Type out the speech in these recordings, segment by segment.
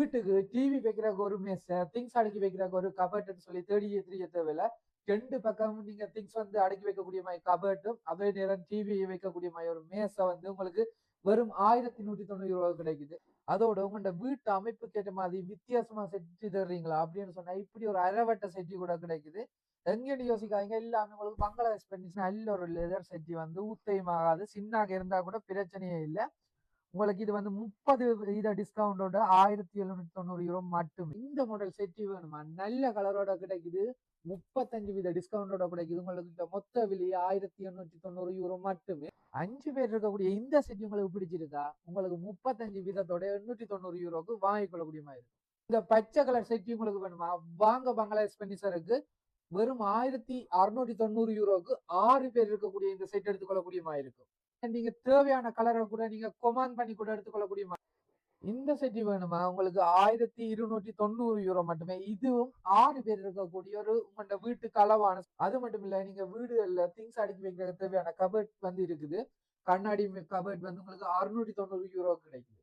வீட்டுக்கு டிவி வைக்கிறக்கு ஒரு மேசை திங்ஸ் அடுக்கி வைக்கிறக்கு ஒரு கபர்ட்னு சொல்லி தேடி தெரிய தேவையில்ல. ரெண்டு பக்கமும் நீங்க திங்ஸ் வந்து அடுக்கி வைக்கக்கூடிய மாதிரி கபர்ட்டும் அதே நேரம் டிவி வைக்கக்கூடிய மாதிரி ஒரு மேசை வந்து உங்களுக்கு வெறும் ஆயிரத்தி நூத்தி தொண்ணூறு ரூபாய் கிடைக்குது. அதோட உங்களோட வீட்டு அமைப்புக்கு ஏற்ற மாதிரி வித்தியாசமா செட்டி தர்றீங்களா அப்படின்னு சொன்னா இப்படி ஒரு அரைவட்ட செட்டி கூட கிடைக்குது. எங்கன்னு யோசிக்காதீங்க எல்லாமே உங்களுக்கு பங்களாதேஷ் பண்ணி நல்ல ஒரு லெதர் செட்டி வந்து ஊத்தையும் ஆகாது சின்னாக இருந்தா கூட பிரச்சனையே இல்லை. உங்களுக்கு இது வந்து முப்பது வீத டிஸ்கவுண்டோட ஆயிரத்தி எழுநூத்தி தொண்ணூறு யூரோ மட்டுமே. இந்த மாடல் செட்டி வேணுமா? நல்ல கலரோட கிடைக்குது. முப்பத்தஞ்சு வீத டிஸ்கவுண்டோட கிடைக்குது. உங்களுக்கு இந்த மொத்த விலை ஆயிரத்தி எண்ணூத்தி தொண்ணூறு யூரோ மட்டுமே. அஞ்சு பேர் இருக்கக்கூடிய இந்த செட்டி உங்களுக்கு பிடிச்சிருக்கா? உங்களுக்கு முப்பத்தஞ்சு வீதத்தோட எண்ணூத்தி தொண்ணூறு யூரோக்கு வாங்கிக்கொள்ளக்கூடிய மாதிரி இருக்கும் இந்த பச்சை கலர் செட்டி உங்களுக்கு வேணுமா? வாங்க பங்களாதேஷ் பெனிசருக்கு வெறும் ஆயிரத்தி அறுநூத்தி தொண்ணூறு யூரோக்கு ஆறு பேர் இருக்கக்கூடிய இந்த செட் எடுத்துக்கொள்ளக்கூடிய மாதிரி இருக்கும் நீங்க தேவையான கலரை கூட நீங்க கொமாண்ட் பண்ணி கூட எடுத்துக்கொள்ள முடியுமா? இந்த செட்டி வேணுமா? உங்களுக்கு ஆயிரத்தி இருநூற்றி தொண்ணூறு யூரோ மட்டுமே. இதுவும் ஆறு பேர் இருக்கக்கூடிய ஒரு உங்களோட வீட்டுக்கு அளவான அது மட்டும் இல்ல நீங்க வீடுகள்ல திங்ஸ் அடுக்கி வைக்கிற தேவையான கபர்ட் வந்து இருக்குது. கண்ணாடி கபர்ட் வந்து உங்களுக்கு அறுநூற்றி தொண்ணூறு யூரோ கிடைக்குது.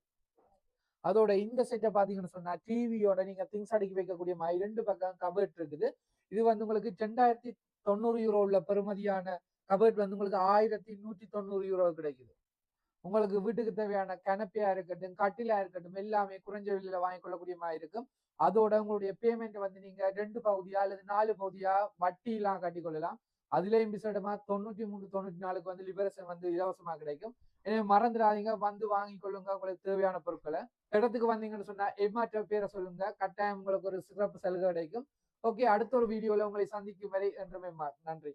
அதோட இந்த செட்டை பாத்தீங்கன்னு சொன்னா டிவியோட நீங்க திங்ஸ் அடுக்கி வைக்கக்கூடிய மாதிரி ரெண்டு பக்கம் கபர்ட் இருக்குது. இது வந்து உங்களுக்கு ரெண்டாயிரத்தி தொண்ணூறு யூரோ உள்ள பெருமதியான கபர்ட் வந்து உங்களுக்கு ஆயிரத்தி நூற்றி தொண்ணூறு யூரோ கிடைக்குது. உங்களுக்கு வீட்டுக்கு தேவையான கனப்பையா இருக்கட்டும் கட்டிலா இருக்கட்டும் எல்லாமே குறைஞ்ச விலையில வாங்கி கொள்ளக்கூடிய மாதிரி இருக்கும். அதோட உங்களுடைய பேமெண்ட் வந்து நீங்க ரெண்டு பகுதியா அல்லது நாலு பகுதியா வட்டி எல்லாம் கட்டி கொள்ளலாம். அதுலயும் விசேடமா தொண்ணூத்தி மூணு தொண்ணூத்தி நாலுக்கு வந்து லிபரேஷன் வந்து இலவசமா கிடைக்கும். எனவே மறந்துடாதீங்க வந்து வாங்கி கொள்ளுங்க உங்களுக்கு தேவையான பொருட்களை. இடத்துக்கு வந்தீங்கன்னு சொன்னா எம்ஆர்ட பேரை சொல்லுங்க. கட்டாயம் உங்களுக்கு ஒரு சிறப்பு சலுகை கிடைக்கும். ஓகே அடுத்த ஒரு வீடியோல உங்களை சந்திக்கும் வரை என்றுமே நன்றி.